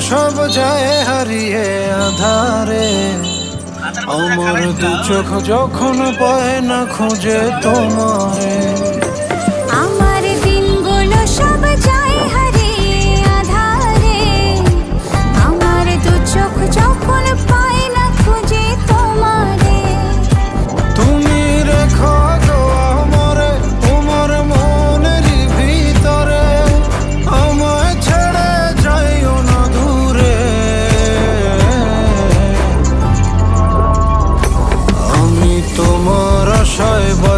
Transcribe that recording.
সব যায় হারিয়ে আধারে। আমার দু চোখ যখন পায় না খুঁজে তোমারে।